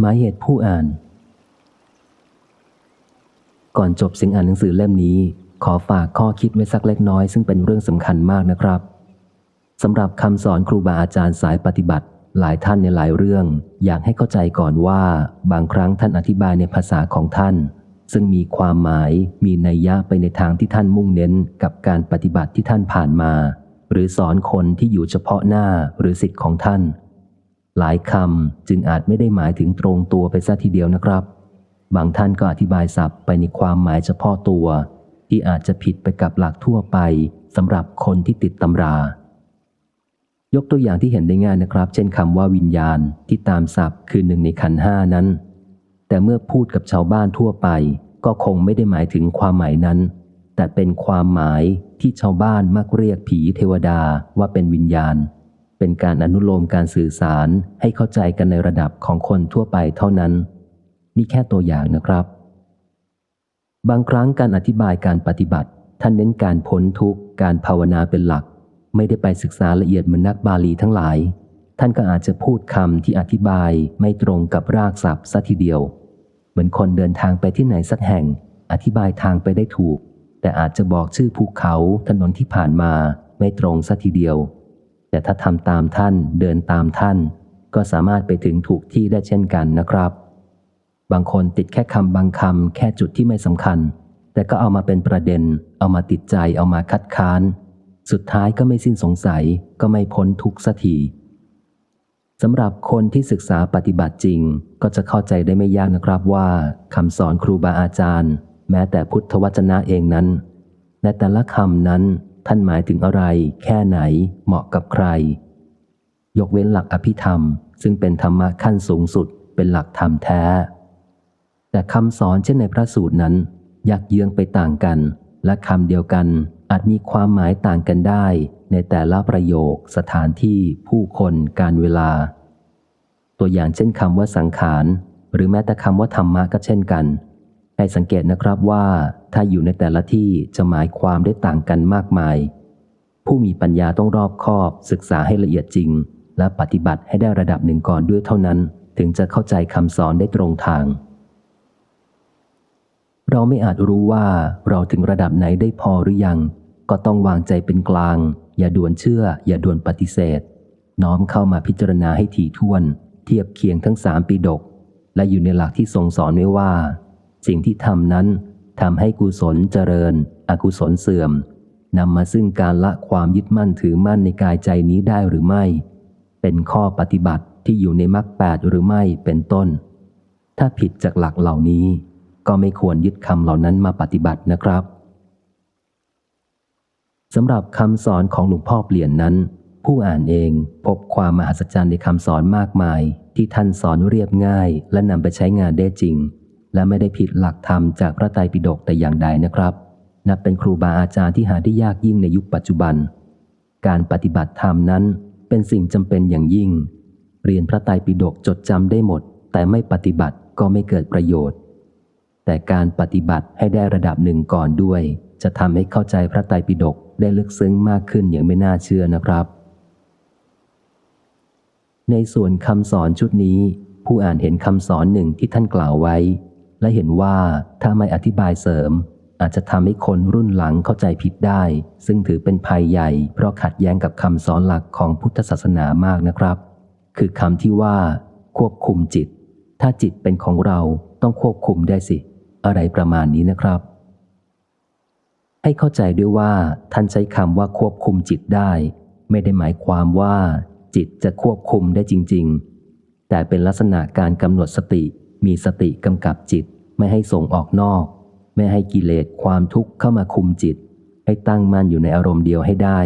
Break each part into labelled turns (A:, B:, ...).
A: หมายเหตุผู้อ่าน ก่อนจบสิ่งอ่านหนังสือเล่มนี้ ขอฝากข้อคิดไว้สักเล็กน้อยซึ่งเป็นเรื่องสำคัญมากนะครับสำหรับคำสอนครูบาอาจารย์สายปฏิบัติ หลายท่านในหลายเรื่อง อยากให้เข้าใจก่อนว่าบางครั้งท่านอธิบายในภาษาของท่าน ซึ่งมีความหมายมีนัยยะไปในทางที่ท่านมุ่งเน้นกับการปฏิบัติที่ท่านผ่านมา หรือสอนคนที่อยู่เฉพาะหน้าหรือสิทธิ์ของท่าน หลายคำจึงอาจไม่ได้หมายถึงตรงตัวไปซะทีเดียวนะครับ บางท่านก็อธิบายศัพท์ไปในความหมายเฉพาะตัว ที่อาจจะผิดไปกับหลักทั่วไปสำหรับคนที่ติดตำรา ยกตัวอย่างที่เห็นได้ง่ายนะครับ เช่นคำว่าวิญญาณที่ตามศัพท์คือหนึ่งในขันห้านั้น แต่เมื่อพูดกับชาวบ้านทั่วไป ก็คงไม่ได้หมายถึงความหมายนั้น แต่เป็นความหมายที่ชาวบ้านมักเรียกผีเทวดาว่าเป็นวิญญาณ เป็นการอนุโลมการสื่อสารให้เข้าใจกันในระดับของคนทั่วไปเท่านั้น นี่แค่ตัวอย่างนะครับ บางครั้งการอธิบายการปฏิบัติ ท่านเน้นการพ้นทุกข์การภาวนาเป็นหลัก ไม่ได้ไปศึกษาละเอียดเหมือนนักบาลีทั้งหลาย ท่านก็อาจจะพูดคำที่อธิบายไม่ตรงกับรากศัพท์ซะทีเดียว เหมือนคนเดินทางไปที่ไหนสักแห่ง อธิบายทางไปได้ถูก แต่อาจจะบอกชื่อภูเขาถนนที่ผ่านมาไม่ตรงซะทีเดียว แต่ถ้าทำตามท่านเดินตามท่าน ก็สามารถไปถึงถูกที่ได้เช่นกันนะครับ บางคนติดแค่คำบางคำแค่จุดที่ไม่สำคัญ แต่ก็เอามาเป็นประเด็น เอามาติดใจเอามาคัดค้าน สุดท้ายก็ไม่สิ้นสงสัยก็ไม่พ้นทุกสักทีสำหรับคนที่ศึกษาปฏิบัติจริง ก็จะเข้าใจได้ไม่ยากนะครับว่าคำสอนครูบาอาจารย์ แม้แต่พุทธวจนะเองนั้นในแต่ละคำนั้น ท่านหมายถึงอะไร แค่ไหน เหมาะกับใคร ยกเว้นหลักอภิธรรม ซึ่งเป็นธรรมะขั้นสูงสุด เป็นหลักธรรมแท้ แต่คำสอนเช่นในพระสูตรนั้น ยักเยื้องไปต่างกัน และคำเดียวกันอาจมีความหมายต่างกันได้ ในแต่ละประโยค สถานที่ ผู้คน การเวลา ตัวอย่างเช่นคำว่าสังขาร หรือแม้แต่คำว่าธรรมะก็เช่นกัน ให้สังเกตนะครับว่าถ้าอยู่ในแต่ละที่จะหมายความได้ต่างกันมากมาย ผู้มีปัญญาต้องรอบคอบศึกษาให้ละเอียดจริง และปฏิบัติให้ได้ระดับหนึ่งก่อนด้วยเท่านั้น ถึงจะเข้าใจคำสอนได้ตรงทาง เราไม่อาจรู้ว่าเราถึงระดับไหนได้พอหรือยัง ก็ต้องวางใจเป็นกลาง อย่าด่วนเชื่อ อย่าด่วนปฏิเสธ น้อมเข้ามาพิจารณาให้ถี่ถ้วน เทียบเคียงทั้งสามปีดก และอยู่ในหลักที่ทรงสอนไว้ว่า สิ่งที่ทำนั้นทำให้กุศลเจริญ อกุศลเสื่อมนำมาซึ่งการละความยึดมั่นถือมั่นในกายใจนี้ได้หรือไม่ เป็นข้อปฏิบัติที่อยู่ในมรรคแปดหรือไม่เป็นต้น ถ้าผิดจากหลักเหล่านี้ ก็ไม่ควรยึดคำเหล่านั้นมาปฏิบัตินะครับสำหรับคำสอนของหลวงพ่อเปลี่ยนนั้น ผู้อ่านเองพบความมหัศจรรย์ในคำสอนมากมาย ที่ท่านสอนเรียบง่ายและนำไปใช้งานได้จริง และไม่ได้ผิดหลักธรรมจากพระไตรปิฎกแต่อย่างใดนะครับ นับเป็นครูบาอาจารย์ที่หาได้ยากยิ่งในยุคปัจจุบัน การปฏิบัติธรรมนั้นเป็นสิ่งจำเป็นอย่างยิ่ง เรียนพระไตรปิฎกจดจำได้หมด แต่ไม่ปฏิบัติก็ไม่เกิดประโยชน์ แต่การปฏิบัติให้ได้ระดับหนึ่งก่อนด้วย จะทำให้เข้าใจพระไตรปิฎกได้ลึกซึ้งมากขึ้นอย่างไม่น่าเชื่อนะครับ ในส่วนคำสอนชุดนี้ ผู้อ่านเห็นคำสอนหนึ่งที่ท่านกล่าวไว้ และเห็นว่าถ้าไม่อธิบายเสริม อาจจะทำให้คนรุ่นหลังเข้าใจผิดได้ ซึ่งถือเป็นภัยใหญ่ เพราะขัดแย้งกับคำสอนหลักของพุทธศาสนามากนะครับ คือคำที่ว่า ควบคุมจิต ถ้าจิตเป็นของเราต้องควบคุมได้สิ อะไรประมาณนี้นะครับ ให้เข้าใจด้วยว่า ท่านใช้คำว่าควบคุมจิตได้ ไม่ได้หมายความว่า จิตจะควบคุมได้จริง ๆ แต่เป็นลักษณะการกำหนดสติ มีสติกำกับจิตไม่ให้ส่งออกนอก ไม่ให้กิเลสความทุกข์เข้ามาคุมจิต ให้ตั้งมั่นอยู่ในอารมณ์เดียวให้ได้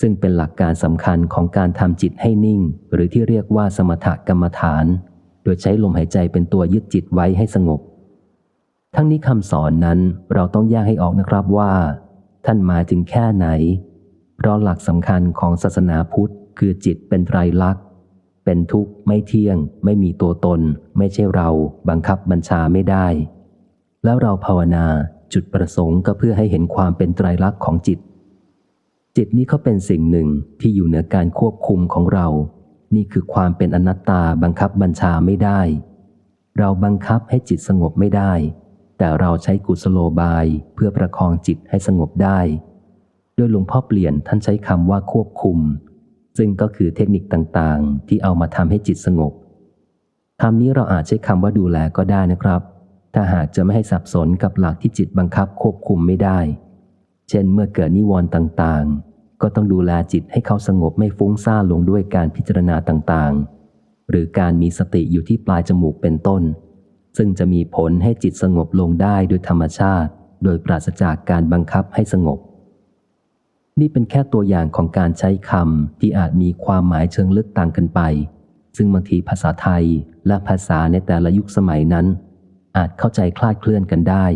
A: ซึ่งเป็นหลักการสำคัญของการทำจิตให้นิ่ง หรือที่เรียกว่าสมถกรรมฐาน โดยใช้ลมหายใจเป็นตัวยึดจิตไว้ให้สงบ ทั้งนี้คำสอนนั้นเราต้องแยกให้ออกนะครับว่า ท่านหมายถึงแค่ไหน เพราะหลักสำคัญของศาสนาพุทธคือจิตเป็นไตรลักษณ เป็นทุกข์ไม่เที่ยง ไม่มีตัวตน ไม่ใช่เรา บังคับบัญชาไม่ได้ แล้วเราภาวนาจุดประสงค์ก็เพื่อให้เห็นความเป็นไตรลักษณ์ของจิต จิตนี้เขาเป็นสิ่งหนึ่งที่อยู่เหนือการควบคุมของเรา นี่คือความเป็นอนัตตาบังคับบัญชาไม่ได้ เราบังคับให้จิตสงบไม่ได้ แต่เราใช้กุศโลบายเพื่อประคองจิตให้สงบได้โดยหลวงพ่อเปลี่ยนท่านใช้คำว่าควบคุม ซึ่งก็คือเทคนิคต่างๆ ที่เอามาทำให้จิตสงบคำนี้เราอาจใช้คำว่าดูแลก็ได้นะครับ ถ้าหากจะไม่ให้สับสนกับหลักที่จิตบังคับควบคุมไม่ได้ เช่นเมื่อเกิดนิวรณ์ต่างๆ ก็ต้องดูแลจิตให้เขาสงบไม่ฟุ้งซ่านลงด้วยการพิจารณาต่างๆ หรือการมีสติอยู่ที่ปลายจมูกเป็นต้น ซึ่งจะมีผลให้จิตสงบลงได้โดยธรรมชาติ โดยปราศจากการบังคับให้สงบ นี่เป็นแค่ตัวอย่างของการใช้คำที่อาจมีความหมายเชิงลึกต่างกันไป ซึ่งบางทีภาษาไทยและภาษาในแต่ละยุคสมัยนั้น อาจเข้าใจคลาดเคลื่อนกันได้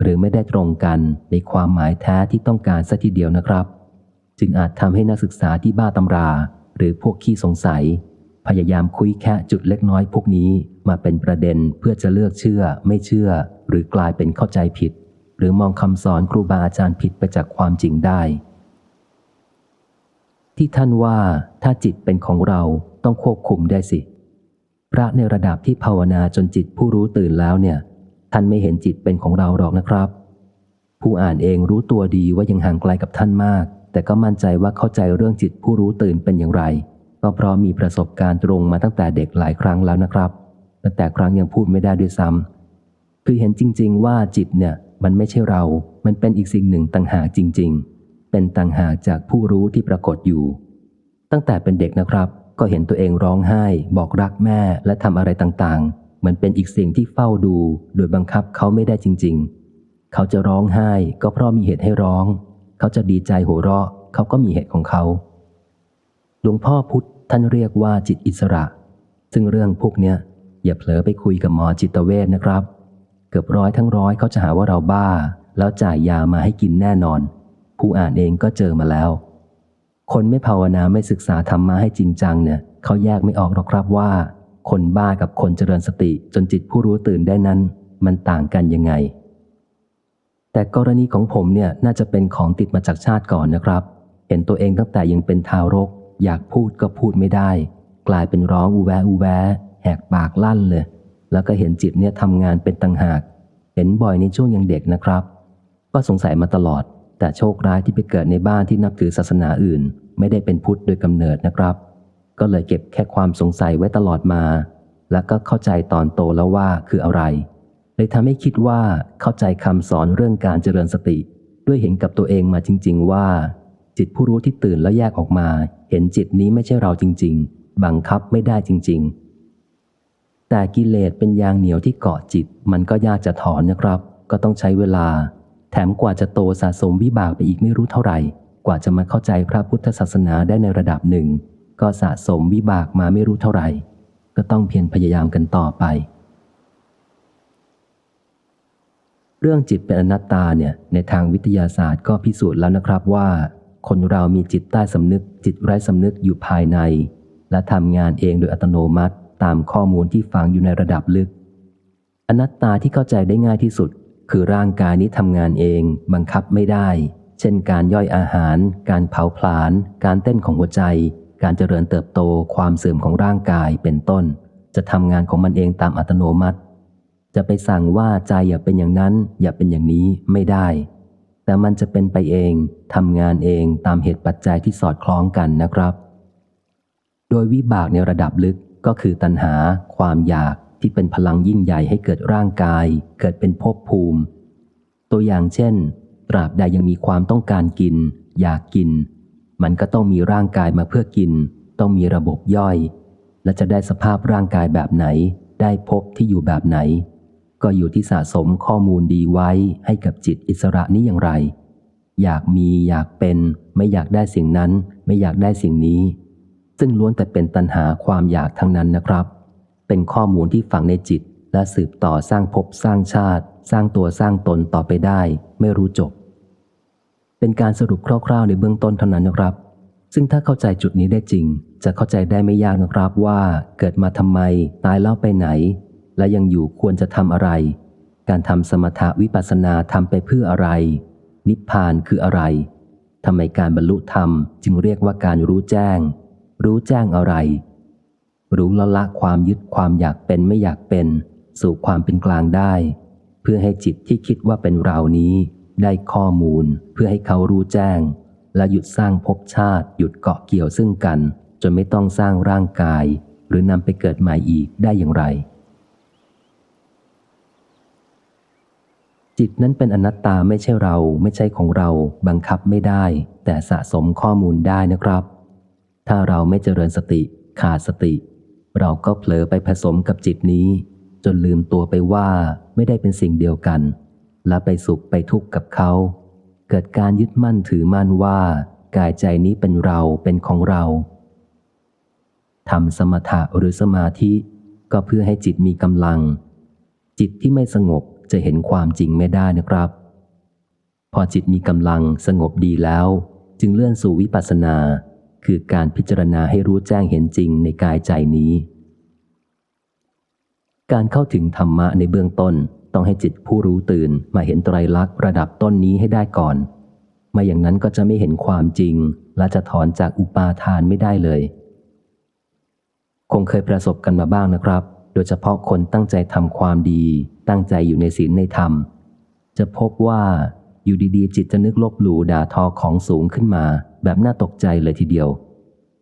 A: หรือไม่ได้ตรงกันในความหมายแท้ที่ต้องการสัทีเดียวนะครับ จึงอาจทำให้นักศึกษาที่บ้าตำรา หรือพวกขี้สงสัย พยายามคุยแค่จุดเล็กน้อยพวกนี้มาเป็นประเด็นเพื่อจะเลือกเชื่อ ไม่เชื่อ หรือกลายเป็นเข้าใจผิด หรือมองคำสอนครูบาอาจารย์ผิดไปจากความจริงได้ ที่ท่านว่าถ้าจิตเป็นของเราต้องควบคุมได้สิ พระในระดับที่ภาวนาจนจิตผู้รู้ตื่นแล้วเนี่ย ท่านไม่เห็นจิตเป็นของเราหรอกนะครับ ผู้อ่านเองรู้ตัวดีว่ายังห่างไกลกับท่านมาก แต่ก็มั่นใจว่าเข้าใจเรื่องจิตผู้รู้ตื่นเป็นอย่างไร ก็เพราะมีประสบการณ์ตรงมาตั้งแต่เด็กหลายครั้งแล้วนะครับตั้งแต่ครั้งยังพูดไม่ได้ด้วยซ้ำคือเห็นจริง ๆ ว่าจิตเนี่ย มันไม่ใช่เรา มันเป็นอีกสิ่งหนึ่งต่างหากจริง ๆ เป็นต่างหากจากผู้รู้ที่ปรากฏอยู่ ตั้งแต่เป็นเด็กนะครับ ก็เห็นตัวเองร้องไห้ บอกรักแม่และทำอะไรต่างๆ เหมือนเป็นอีกสิ่งที่เฝ้าดู โดยบังคับเขาไม่ได้จริง ๆ เขาจะร้องไห้ก็เพราะมีเหตุให้ร้อง เขาจะดีใจหัวเราะ เขาก็มีเหตุของเขาหลวงพ่อพุทธท่านเรียกว่าจิตอิสระ ซึ่งเรื่องพวกเนี้ยอย่าเผลอไปคุยกับหมอจิตเวชนะครับ เกือบร้อยทั้งร้อยเขาจะหาว่าเราบ้า แล้วจ่ายยามาให้กินแน่นอน ผู้อ่านเองก็เจอมาแล้ว คนไม่ภาวนาไม่ศึกษาธรรมะให้จริงจังเนี่ยเขาแยกไม่ออกหรอกครับว่า คนบ้ากับคนเจริญสติจนจิตผู้รู้ตื่นได้นั้น มันต่างกันยังไง แต่กรณีของผมเนี่ยน่าจะเป็นของติดมาจากชาติก่อนนะครับ เห็นตัวเองตั้งแต่ยังเป็นทารก อยากพูดก็พูดไม่ได้ กลายเป็นร้องอูแวอูแวแหกปากลั่นเลย แล้วก็เห็นจิตเนี่ยทำงานเป็นตังหาก เห็นบ่อยในช่วงยังเด็กนะครับ ก็สงสัยมาตลอด แต่โชคร้ายที่ไปเกิดในบ้านที่นับถือศาสนาอื่น ไม่ได้เป็นพุทธโดยกำเนิดนะครับ ก็เลยเก็บแค่ความสงสัยไว้ตลอดมา แล้วก็เข้าใจตอนโตแล้วว่าคืออะไร เลยทำให้คิดว่าเข้าใจคำสอนเรื่องการเจริญสติ ด้วยเห็นกับตัวเองมาจริง ๆ ว่า จิตผู้รู้ที่ตื่นแล้วแยกออกมา เห็นจิตนี้ไม่ใช่เราจริง ๆ บังคับไม่ได้จริง ๆ แต่กิเลสเป็นยางเหนียวที่เกาะจิต มันก็ยากจะถอนนะครับ ก็ต้องใช้เวลา แถมกว่าจะโตสะสมวิบากไปอีกไม่รู้เท่าไหร่ กว่าจะมาเข้าใจพระพุทธศาสนาได้ในระดับหนึ่ง ก็สะสมวิบากมาไม่รู้เท่าไหร่ ก็ต้องเพียรพยายามกันต่อไป เรื่องจิตเป็นอนัตตาเนี่ยในทางวิทยาศาสตร์ก็พิสูจน์แล้วนะครับว่า คนเรามีจิตใต้สำนึก จิตไร้สำนึกอยู่ภายใน และทำงานเองโดยอัตโนมัติ ตามข้อมูลที่ฝังอยู่ในระดับลึก อนัตตาที่เข้าใจได้ง่ายที่สุด คือร่างกายนี้ทำงานเอง บังคับไม่ได้ เช่นการย่อยอาหาร การเผาผลาญ การเต้นของหัวใจ การเจริญเติบโต ความเสื่อมของร่างกายเป็นต้น จะทำงานของมันเองตามอัตโนมัติ จะไปสั่งว่าใจอย่าเป็นอย่างนั้น อย่าเป็นอย่างนี้ไม่ได้ แต่มันจะเป็นไปเองทำงานเองตามเหตุปัจจัยที่สอดคล้องกันนะครับ โดยวิบากในระดับลึกก็คือตัณหา ความอยาก ที่เป็นพลังยิ่งใหญ่ให้เกิดร่างกาย เกิดเป็นภพภูมิ ตัวอย่างเช่น ตราบใดยังมีความต้องการกิน อยากกิน มันก็ต้องมีร่างกายมาเพื่อกิน ต้องมีระบบย่อย และจะได้สภาพร่างกายแบบไหน ได้พบที่อยู่แบบไหน ก็อยู่ที่สะสมข้อมูลดีไว้ให้กับจิตอิสระนี้อย่างไร อยากมีอยากเป็น ไม่อยากได้สิ่งนั้น ไม่อยากได้สิ่งนี้ ซึ่งล้วนแต่เป็นตัณหาความอยากทั้งนั้นนะครับ เป็นข้อมูลที่ฝังในจิต และสืบต่อสร้างภพสร้างชาติ สร้างตัวสร้างตนต่อไปได้ ไม่รู้จบ เป็นการสรุปคร่าวๆ ในเบื้องต้นเท่านั้นนะครับ ซึ่งถ้าเข้าใจจุดนี้ได้จริง จะเข้าใจได้ไม่ยากนะครับว่าเกิดมาทำไม ตายแล้วไปไหน และยังอยู่ควรจะทำอะไร การทำสมถะวิปัสสนาทำไปเพื่ออะไร นิพพานคืออะไรทำไมการบรรลุธรรมจึงเรียกว่าการรู้แจ้ง รู้แจ้งอะไร รู้ละละความยึดความอยากเป็นไม่อยากเป็น สู่ความเป็นกลางได้ เพื่อให้จิตที่คิดว่าเป็นเรานี้ได้ข้อมูลเพื่อให้เขารู้แจ้ง และหยุดสร้างภพชาติ หยุดเกาะเกี่ยวซึ่งกัน จนไม่ต้องสร้างร่างกาย หรือนำไปเกิดใหม่อีกได้อย่างไร จิตนั้นเป็นอนัตตาไม่ใช่เราไม่ใช่ของเราบังคับไม่ได้ แต่สะสมข้อมูลได้นะครับ ถ้าเราไม่เจริญสติ ขาดสติ เราก็เผลอไปผสมกับจิตนี้ จนลืมตัวไปว่าไม่ได้เป็นสิ่งเดียวกัน และไปสุขไปทุกข์กับเขา เกิดการยึดมั่นถือมั่นว่ากายใจนี้เป็นเราเป็นของเราทำสมถะหรือสมาธิ ก็เพื่อให้จิตมีกำลัง จิตที่ไม่สงบจะเห็นความจริงไม่ได้นะครับ พอจิตมีกำลังสงบดีแล้ว จึงเลื่อนสู่วิปัสสนา คือการพิจารณาให้รู้แจ้งเห็นจริงในกายใจนี้ การเข้าถึงธรรมะในเบื้องต้นต้องให้จิตผู้รู้ตื่นมาเห็นไตรลักษณ์ระดับต้นนี้ให้ได้ก่อน ไม่อย่างนั้นก็จะไม่เห็นความจริง และจะถอนจากอุปาทานไม่ได้เลย คงเคยประสบกันมาบ้างนะครับ โดยเฉพาะคนตั้งใจทำความดี ตั้งใจอยู่ในศีลในธรรม จะพบว่าอยู่ดีๆ จิตจะนึกลบหลู่ด่าทอของสูงขึ้นมา แบบน่าตกใจเลยทีเดียว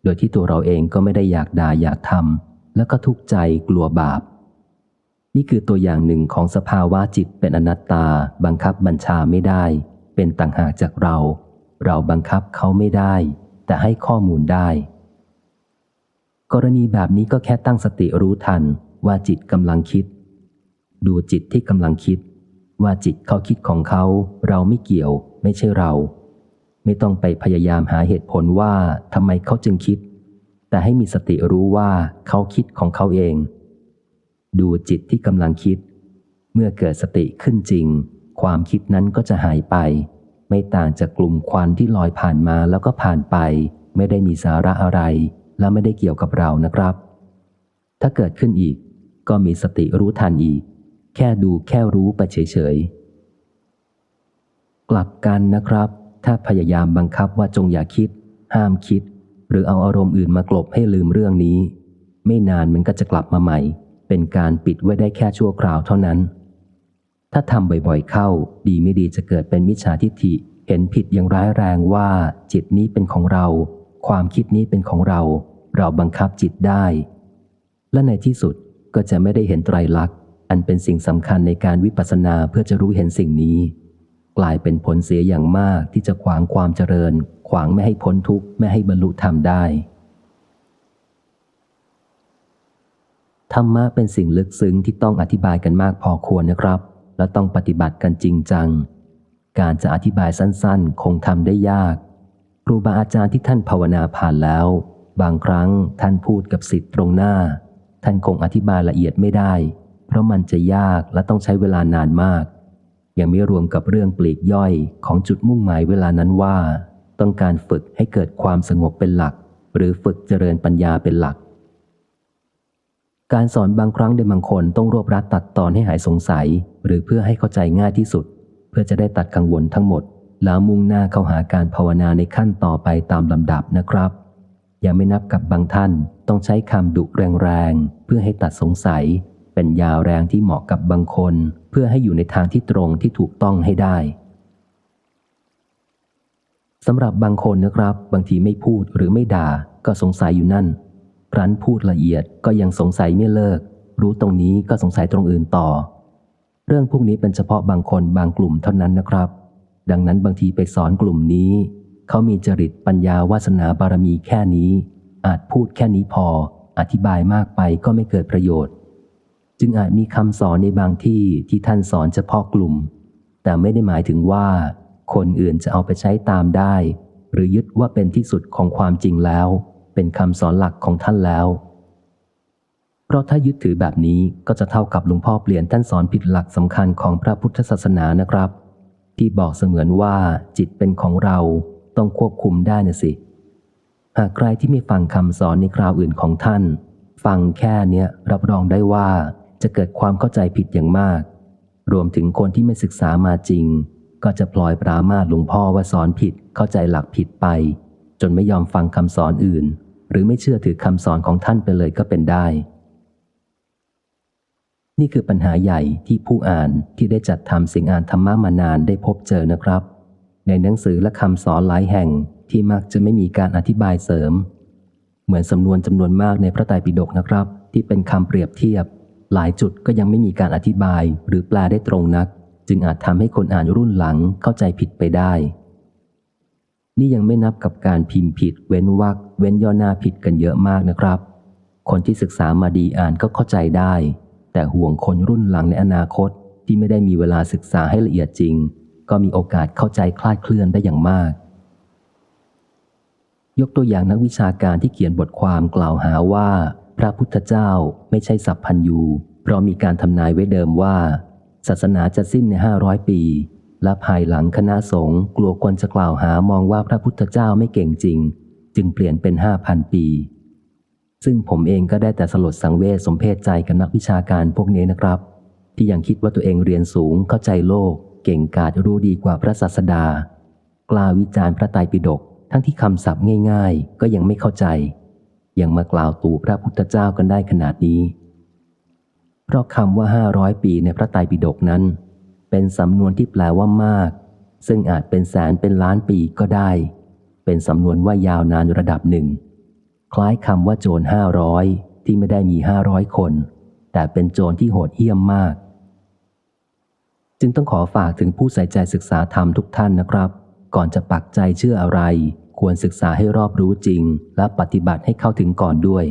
A: โดยที่ตัวเราเองก็ไม่ได้อยากด่าอยากทำแล้วก็ทุกข์ใจกลัวบาป นี่คือตัวอย่างหนึ่งของสภาวะจิตเป็นอนัตตา บังคับบัญชาไม่ได้ เป็นต่างหากจากเรา เราบังคับเขาไม่ได้ แต่ให้ข้อมูลได้ กรณีแบบนี้ก็แค่ตั้งสติรู้ทันว่าจิตกำลังคิด ดูจิตที่กำลังคิด ว่าจิตเขาคิดของเขา เราไม่เกี่ยว ไม่ใช่เรา ไม่ต้องไปพยายามหาเหตุผลว่าทำไมเขาจึงคิด แต่ให้มีสติรู้ว่าเขาคิดของเขาเอง ดูจิตที่กำลังคิด เมื่อเกิดสติขึ้นจริง ความคิดนั้นก็จะหายไป ไม่ต่างจากกลุ่มควันที่ลอยผ่านมาแล้วก็ผ่านไป ไม่ได้มีสาระอะไร และไม่ได้เกี่ยวกับเรานะครับ ถ้าเกิดขึ้นอีก ก็มีสติรู้ทันอีก แค่ดูแค่รู้ไปเฉยๆกลับกันนะครับ ถ้าพยายามบังคับว่าจงอย่าคิด ห้ามคิด หรือเอาอารมณ์อื่นมากลบให้ลืมเรื่องนี้ ไม่นานมันก็จะกลับมาใหม่ เป็นการปิดไว้ได้แค่ชั่วคราวเท่านั้น ถ้าทำบ่อยๆเข้า ดีไม่ดีจะเกิดเป็นมิจฉาทิฏฐิ เห็นผิดอย่างร้ายแรงว่า จิตนี้เป็นของเรา ความคิดนี้เป็นของเรา เราบังคับจิตได้ และในที่สุดก็จะไม่ได้เห็นไตรลักษณ์อันเป็นสิ่งสำคัญในการวิปัสสนาเพื่อจะรู้เห็นสิ่งนี้ กลายเป็นผลเสียอย่างมากที่จะขวางความเจริญ ขวางไม่ให้พ้นทุกข์ไม่ให้บรรลุธรรมได้ ธรรมะเป็นสิ่งลึกซึ้งที่ต้องอธิบายกันมากพอควรนะครับ และต้องปฏิบัติกันจริงจัง การจะอธิบายสั้นๆ คงทำได้ยาก ครูบาอาจารย์ที่ท่านภาวนาผ่านแล้ว บางครั้งท่านพูดกับสิทธิ์ตรงหน้า ท่านคงอธิบายละเอียดไม่ได้ เพราะมันจะยากและต้องใช้เวลานานมาก ยังไม่รวมกับเรื่องปลีกย่อยของจุดมุ่งหมายเวลานั้นว่า ต้องการฝึกให้เกิดความสงบเป็นหลัก หรือฝึกเจริญปัญญาเป็นหลัก การสอนบางครั้งในบางคนต้องรวบรัดตัดตอนให้หายสงสัย หรือเพื่อให้เข้าใจง่ายที่สุด เพื่อจะได้ตัดกังวลทั้งหมด แล้วมุ่งหน้าเข้าหาการภาวนาในขั้นต่อไปตามลำดับนะครับย่าไม่นับกับบางท่านต้องใช้คำดุแรงๆเพื่อให้ตัดสงสัย เป็นยาแรงที่เหมาะกับบางคน เพื่อให้อยู่ในทางที่ตรงที่ถูกต้องให้ได้สำหรับบางคนนะครับ บางทีไม่พูดหรือไม่ด่าก็สงสัยอยู่นั่นครั้นพูดละเอียดก็ยังสงสัยไม่เลิก รู้ตรงนี้ก็สงสัยตรงอื่นต่อ เรื่องพวกนี้เป็นเฉพาะบางคนบางกลุ่มเท่านั้นนะครับ ดังนั้นบางทีไปสอนกลุ่มนี้ เขามีจริตปัญญาวาสนาบารมีแค่นี้ อาจพูดแค่นี้พอ อธิบายมากไปก็ไม่เกิดประโยชน์ จึงอาจมีคำสอนในบางที่ที่ท่านสอนเฉพาะกลุ่ม แต่ไม่ได้หมายถึงว่า คนอื่นจะเอาไปใช้ตามได้ หรือยึดว่าเป็นที่สุดของความจริงแล้ว เป็นคำสอนหลักของท่านแล้ว เพราะถ้ายึดถือแบบนี้ก็จะเท่ากับหลวงพ่อเปลี่ยนท่านสอนผิดหลักสำคัญของพระพุทธศาสนานะครับ ที่บอกเสมือนว่าจิตเป็นของเราต้องควบคุมได้นะสิ หากใครที่ไม่ฟังคำสอนในคราวอื่นของท่าน ฟังแค่เนี้ยรับรองได้ว่า จะเกิดความเข้าใจผิดอย่างมาก รวมถึงคนที่ไม่ศึกษามาจริง ก็จะปล่อยปรามาหลวงพ่อว่าสอนผิดเข้าใจหลักผิดไป จนไม่ยอมฟังคำสอนอื่น หรือไม่เชื่อถือคำสอนของท่านไปเลยก็เป็นได้ นี่คือปัญหาใหญ่ที่ผู้อ่านที่ได้จัดทำสิ่งอ่านธรรมะมานานได้พบเจอนะครับ ในหนังสือและคำสอนหลายแห่งที่มักจะไม่มีการอธิบายเสริม เหมือนสำนวนจำนวนมากในพระไตรปิฎกนะครับ ที่เป็นคำเปรียบเทียบ หลายจุดก็ยังไม่มีการอธิบายหรือแปลได้ตรงนัก จึงอาจทำให้คนอ่านรุ่นหลังเข้าใจผิดไปได้ นี่ยังไม่นับกับการพิมพ์ผิด เว้นวรรคเว้นย่อหน้าผิดกันเยอะมากนะครับ คนที่ศึกษามาดีอ่านก็เข้าใจได้ แต่ห่วงคนรุ่นหลังในอนาคตที่ไม่ได้มีเวลาศึกษาให้ละเอียดจริง ก็มีโอกาสเข้าใจคลาดเคลื่อนได้อย่างมาก ยกตัวอย่างนักวิชาการที่เขียนบทความกล่าวหาว่า ระพุทธเจ้าไม่ใช่สัพพันยูเพราะมีการทำนายไว้เดิมว่า ศาสนาจะสิ้นในห้าร้อยปี และภายหลังคณะสงฆ์กลัวคนจะกล่าวหามองว่าพระพุทธเจ้าไม่เก่งจริง จึงเปลี่ยนเป็นห้าพันปี ซึ่งผมเองก็ได้แต่สลดสังเวชสมเพชใจกับนักวิชาการพวกนี้นะครับ ที่ยังคิดว่าตัวเองเรียนสูงเข้าใจโลก เก่งกาจรู้ดีกว่าพระศาสดา กล้าวิจารณ์พระไตรปิฎกทั้งที่คำศัพท์ง่าย ๆ ก็ยังไม่เข้าใจ ยังมากล่าวตู่พระพุทธเจ้ากันได้ขนาดนี้ เพราะคำว่าห้าร้อยปีในพระไตรปิฎกนั้น เป็นสำนวนที่แปลว่ามาก ซึ่งอาจเป็นแสนเป็นล้านปีก็ได้ เป็นสำนวนว่ายาวนานระดับหนึ่ง คล้ายคำว่าโจรห้าร้อยที่ไม่ได้มีห้าร้อยคน แต่เป็นโจรที่โหดเหี้ยมมาก จึงต้องขอฝากถึงผู้ใส่ใจศึกษาธรรมทุกท่านนะครับ ก่อนจะปักใจเชื่ออะไร ควรศึกษาให้รอบรู้จริง และปฏิบัติให้เข้าถึงก่อนด้วย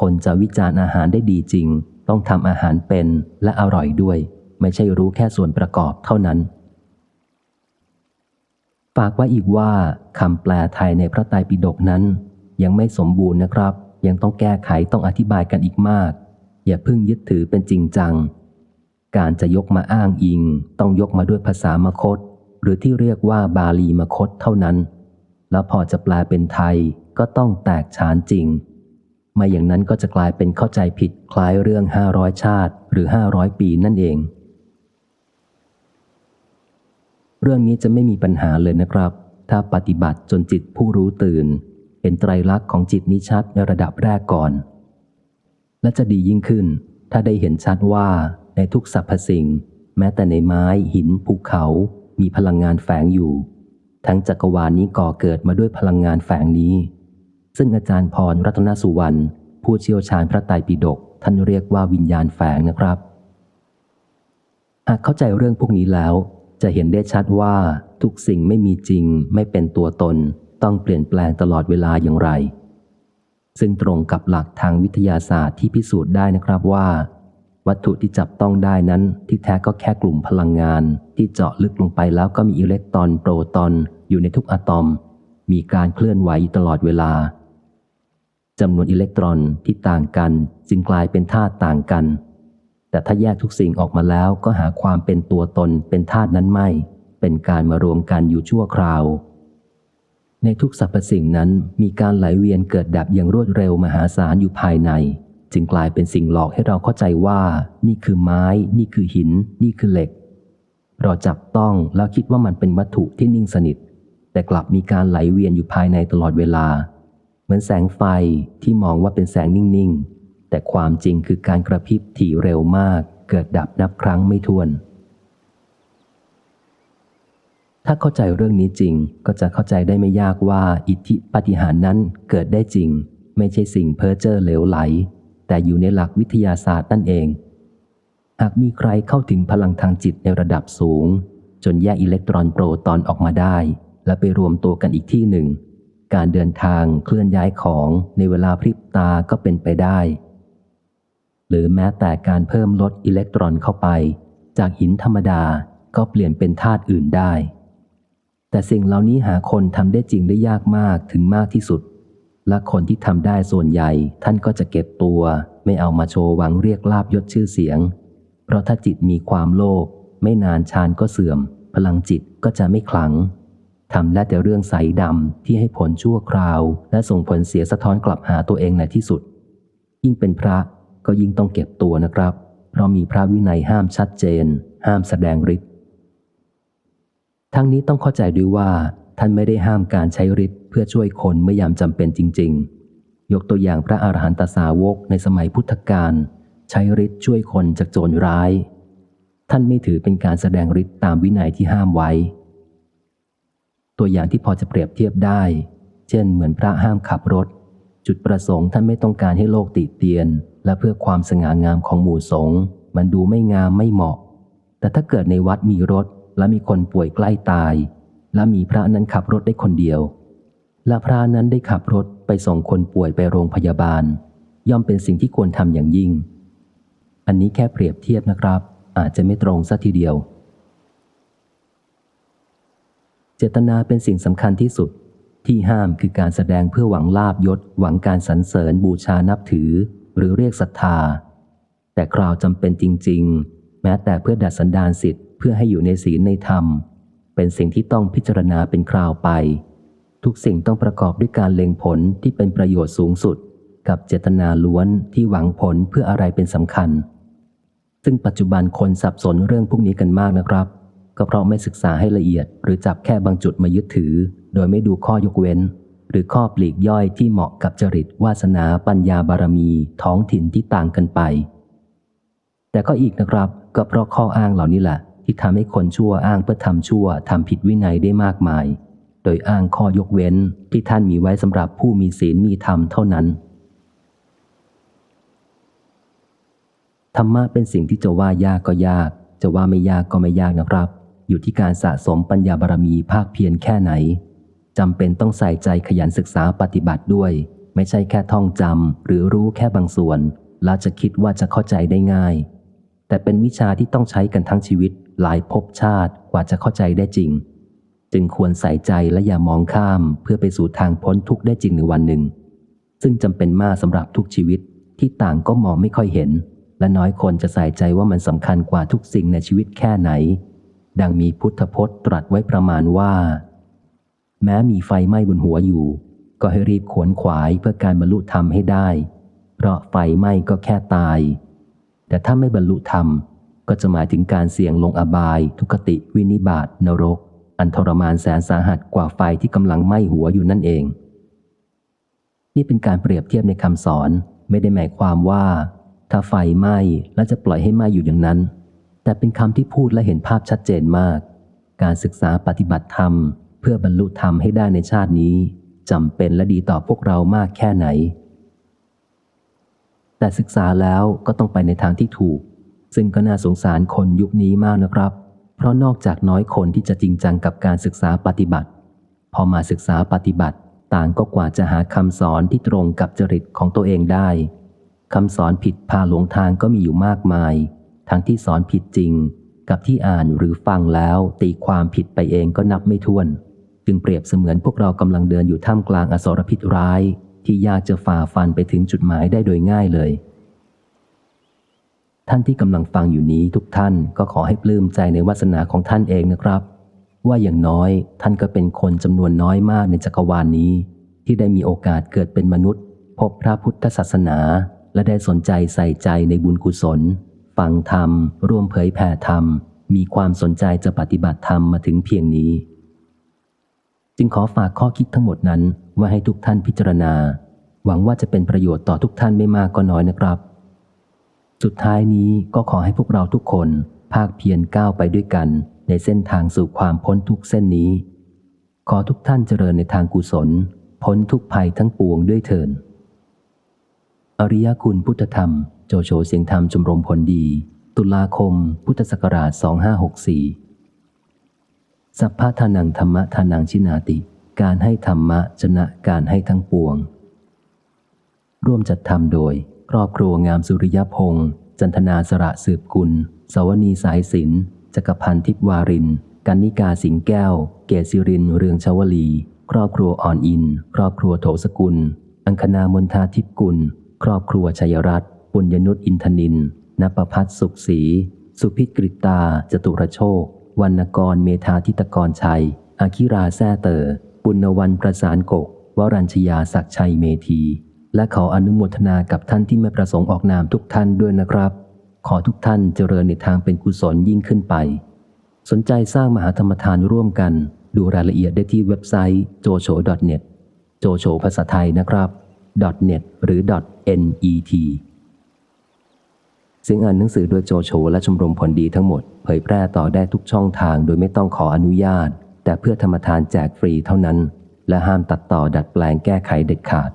A: คนจะวิจารณ์อาหารได้ดีจริง ต้องทำอาหารเป็นและอร่อยด้วย ไม่ใช่รู้แค่ส่วนประกอบเท่านั้นฝากไว้อีกว่าคำแปลไทยในพระไตรปิฎกนั้น ยังไม่สมบูรณ์นะครับ ยังต้องแก้ไขต้องอธิบายกันอีกมาก อย่าเพิ่งยึดถือเป็นจริงจัง การจะยกมาอ้างอิง ต้องยกมาด้วยภาษามคต หรือที่เรียกว่าบาลีมคตเท่านั้น แล้วพอจะแปลเป็นไทยก็ต้องแตกฉานจริง ไม่อย่างนั้นก็จะกลายเป็นเข้าใจผิดคล้ายเรื่องห้าร้อยชาติหรือห้าร้อยปีนั่นเอง เรื่องนี้จะไม่มีปัญหาเลยนะครับ ถ้าปฏิบัติจนจิตผู้รู้ตื่น เห็นไตรลักษณ์ของจิตนิชัดในระดับแรกก่อน และจะดียิ่งขึ้น ถ้าได้เห็นชัดว่าในทุกสรรพสิ่ง แม้แต่ในไม้หินภูเขา มีพลังงานแฝงอยู่ ทั้งจักรวาลนี้ก่อเกิดมาด้วยพลังงานแฝงนี้ ซึ่งอาจารย์พรรัตนสุวรรณผู้เชี่ยวชาญพระไตรปิฎกท่านเรียกว่าวิญญาณแฝงนะครับ หากเข้าใจเรื่องพวกนี้แล้ว จะเห็นได้ชัดว่าทุกสิ่งไม่มีจริง ไม่เป็นตัวตน ต้องเปลี่ยนแปลงตลอดเวลาอย่างไร ซึ่งตรงกับหลักทางวิทยาศาสตร์ที่พิสูจน์ได้นะครับว่า วัตถุที่จับต้องได้นั้น ที่แท้ก็แค่กลุ่มพลังงาน ที่เจาะลึกลงไปแล้วก็มีอิเล็กตรอนโปรตอนอยู่ในทุกอะตอม มีการเคลื่อนไหวตลอดเวลาจำนวนอิเล็กตรอนที่ต่างกันจึงกลายเป็นธาตุต่างกัน แต่ถ้าแยกทุกสิ่งออกมาแล้วก็หาความเป็นตัวตนเป็นธาตุนั้นไม่ เป็นการมารวมกันอยู่ชั่วคราว ในทุกสรรพสิ่งนั้นมีการไหลเวียนเกิดดับอย่างรวดเร็วมหาศาลอยู่ภายใน จึงกลายเป็นสิ่งหลอกให้เราเข้าใจว่า นี่คือไม้ นี่คือหิน นี่คือเหล็ก เราจับต้องแล้วคิดว่ามันเป็นวัตถุที่นิ่งสนิท แต่กลับมีการไหลเวียนอยู่ภายในตลอดเวลา เหมือนแสงไฟที่มองว่าเป็นแสงนิ่งๆ แต่ความจริงคือการกระพริบถี่เร็วมาก เกิดดับนับครั้งไม่ถ้วน ถ้าเข้าใจเรื่องนี้จริงก็จะเข้าใจได้ไม่ยากว่าอิทธิปฏิหารนั้นเกิดได้จริง ไม่ใช่สิ่งเพ้อเจ้อเหลวไหล แต่อยู่ในหลักวิทยาศาสตร์นั่นเอง หากมีใครเข้าถึงพลังทางจิตในระดับสูง จนแยกอิเล็กตรอนโปรตอนออกมาได้ และไปรวมตัวกันอีกที่หนึ่ง การเดินทางเคลื่อนย้ายของในเวลาพริบตาก็เป็นไปได้ หรือแม้แต่การเพิ่มลดอิเล็กตรอนเข้าไป จากหินธรรมดาก็เปลี่ยนเป็นธาตุอื่นได้ แต่สิ่งเหล่านี้หาคนทำได้จริงได้ยากมากถึงมากที่สุด และคนที่ทำได้ส่วนใหญ่ ท่านก็จะเก็บตัว ไม่เอามาโชว์หวังเรียกลาบยศชื่อเสียง เพราะถ้าจิตมีความโลภไม่นานฌานก็เสื่อม พลังจิตก็จะไม่ขลังทำได้แต่เรื่องใสดำที่ให้ผลชั่วคราว และส่งผลเสียสะท้อนกลับหาตัวเองในที่สุด ยิ่งเป็นพระก็ยิ่งต้องเก็บตัวนะครับ เพราะมีพระวินัยห้ามชัดเจน ห้ามแสดงฤทธิ์ทั้งนี้ต้องเข้าใจด้วยว่า ท่านไม่ได้ห้ามการใช้ฤทธิ์ เพื่อช่วยคนเมื่อยามจำเป็นจริง ๆ ยกตัวอย่างพระอาหารหันตสาวกในสมัยพุทธกาลใช้ฤทธิ์ช่วยคนจากโจรร้าย ท่านไม่ถือเป็นการแสดงฤทธิ์ตามวินัยที่ห้ามไว้ ตัวอย่างที่พอจะเปรียบเทียบได้ เช่น เหมือนพระห้ามขับรถ จุดประสงค์ท่านไม่ต้องการให้โลกติเตียน และเพื่อความสง่างามของหมู่สงฆ์มันดูไม่งามไม่เหมาะ แต่ถ้าเกิดในวัดมีรถและมีคนป่วยใกล้ตาย และมีพระนั้นขับรถได้คนเดียว และพระนั้นได้ขับรถไปส่งคนป่วยไปโรงพยาบาล ย่อมเป็นสิ่งที่ควรทำอย่างยิ่ง อันนี้แค่เปรียบเทียบนะครับ อาจจะไม่ตรงซะทีเดียว เจตนาเป็นสิ่งสำคัญที่สุด ที่ห้ามคือการแสดงเพื่อหวังลาบยศ หวังการสรรเสริญบูชานับถือ หรือเรียกศรัทธา แต่คราวจำเป็นจริง ๆ แม้แต่เพื่อดัดสันดานสิทธิ์เพื่อให้อยู่ในศีลในธรรม เป็นสิ่งที่ต้องพิจารณาเป็นคราวไป ทุกสิ่งต้องประกอบด้วยการเล็งผลที่เป็นประโยชน์สูงสุด กับเจตนาล้วนที่หวังผลเพื่ออะไรเป็นสำคัญ ซึ่งปัจจุบันคนสับสนเรื่องพวกนี้กันมากนะครับ ก็เพราะไม่ศึกษาให้ละเอียด หรือจับแค่บางจุดมายึดถือ โดยไม่ดูข้อยกเว้น หรือข้อปลีกย่อยที่เหมาะกับจริตวาสนาปัญญาบารมี ท้องถิ่นที่ต่างกันไป แต่ก็อีกนะครับก็เพราะข้ออ้างเหล่านี้แหละที่ทำให้คนชั่วอ้างเพื่อทำชั่วทำผิดวินัยได้มากมาย ดยอ้างข้อยกเว้นที่ท่านมีไว้สำหรับผู้มีศีลมีธรรมเท่านั้น ธรรมะเป็นสิ่งที่จะว่ายากก็ยาก จะว่าไม่ยากก็ไม่ยากนะครับ อยู่ที่การสะสมปัญญาบารมีภาคเพียรแค่ไหนจำเป็นต้องใส่ใจขยันศึกษาปฏิบัติด้วย ไม่ใช่แค่ท่องจำหรือรู้แค่บางส่วน แล้วจะคิดว่าจะเข้าใจได้ง่าย แต่เป็นวิชาที่ต้องใช้กันทั้งชีวิตหลายภพชาติกว่าจะเข้าใจได้จริง จึงควรใส่ใจและอย่ามองข้ามเพื่อไปสู่ทางพ้นทุกข์ได้จริงในวันหนึ่ง ซึ่งจำเป็นมากสำหรับทุกชีวิตที่ต่างก็มองไม่ค่อยเห็น และน้อยคนจะใส่ใจว่ามันสำคัญกว่าทุกสิ่งในชีวิตแค่ไหน ดังมีพุทธพจน์ตรัสไว้ประมาณว่า แม้มีไฟไหม้บนหัวอยู่ ก็ให้รีบขวนขวายเพื่อการบรรลุธรรมให้ได้ เพราะไฟไหม้ก็แค่ตาย แต่ถ้าไม่บรรลุธรรมก็จะหมายถึงการเสี่ยงลงอบาย ทุกติวินิบาตนรก อันทรมานแสนสาหัสกว่าไฟที่กำลังไหม้หัวอยู่นั่นเอง นี่เป็นการเปรียบเทียบในคำสอนไม่ได้หมายความว่า ถ้าไฟไหม้แล้วจะปล่อยให้ไหม้อยู่อย่างนั้น แต่เป็นคำที่พูดและเห็นภาพชัดเจนมาก การศึกษาปฏิบัติธรรม เพื่อบรรลุธรรมให้ได้ในชาตินี้จำเป็นและดีต่อพวกเรามากแค่ไหน แต่ศึกษาแล้วก็ต้องไปในทางที่ถูก ซึ่งก็น่าสงสารคนยุคนี้มากนะครับ เพราะนอกจากน้อยคนที่จะจริงจังกับการศึกษาปฏิบัติ พอมาศึกษาปฏิบัติ ต่างก็กว่าจะหาคำสอนที่ตรงกับจริตของตัวเองได้คำสอนผิดพาหลงทางก็มีอยู่มากมาย ทั้งที่สอนผิดจริง กับที่อ่านหรือฟังแล้วตีความผิดไปเองก็นับไม่ถ้วน จึงเปรียบเสมือนพวกเรากำลังเดินอยู่ท่ามกลางอสรพิษร้าย ที่ยากจะฝ่าฟันไปถึงจุดหมายได้โดยง่ายเลย ท่านที่กำลังฟังอยู่นี้ทุกท่านก็ขอให้ปลื้มใจในวาสนาของท่านเองนะครับ ว่าอย่างน้อยท่านก็เป็นคนจำนวนน้อยมากในจักรวาลนนี้ ที่ได้มีโอกาสเกิดเป็นมนุษย์ พบพระพุทธศาสนา และได้สนใจใส่ใจในบุญกุศล ฟังธรรม ร่วมเผยแผ่ธรรม มีความสนใจจะปฏิบัติธรรมมาถึงเพียงนี้ จึงขอฝากข้อคิดทั้งหมดนั้นไว้ให้ทุกท่านพิจารณา หวังว่าจะเป็นประโยชน์ต่อทุกท่านไม่มากก็น้อยนะครับ สุดท้ายนี้ก็ขอให้พวกเราทุกคน ภาคเพียรก้าวไปด้วยกัน ในเส้นทางสู่ความพ้นทุกเส้นนี้ ขอทุกท่านเจริญในทางกุศล พ้นทุกภัยทั้งปวงด้วยเถินอริยคุณพุทธธรรม โจโฉเสียงธรรมชมรมผลดี ตุลาคม พุทธศักราช 2564 สัพพะทานังธรรมะทานังชินาติ การให้ธรรมะชนะการให้ทั้งปวง ร่วมจัดทำโดย ครอบครัวงามสุริยพงษ์จันทนาสระสืบกุล สวนีสายสินจักรพันธ์ทิพวาริน กันนิกาสิงแก้ว เกศิรินเรืองชวลี ครอบครัวอ่อนอิน ครอบครัวโถสกุล อังคณามนทาทิพกุล ครอบครัวชัยรัตน์ปุญญนุษอินทนินนปพัฒสุขศรีสุพิกฤตา จตุรโชค วรรณกรเมธาทิตกรชัย อาคิราแซ่เตอร์ปุณวันประสานกก วรัญชยาศักชัยเมธี และขออนุโมทนากับท่านที่ไม่ประสงค์ออกนามทุกท่านด้วยนะครับ ขอทุกท่านเจริญในทางเป็นกุศลยิ่งขึ้นไป สนใจสร้างมหาธรรมทานร่วมกัน ดูรายละเอียดได้ที่เว็บไซต์ jocho.net โจโฉภาษาไทยนะครับ .net หรือ .net เสียงอ่านหนังสือโดยโจโฉและชมรมผลดีทั้งหมด เผยแพร่ต่อได้ทุกช่องทางโดยไม่ต้องขออนุญาต แต่เพื่อธรรมทานแจกฟรีเท่านั้น และห้ามตัดต่อดัดแปลงแก้ไขเด็ดขาด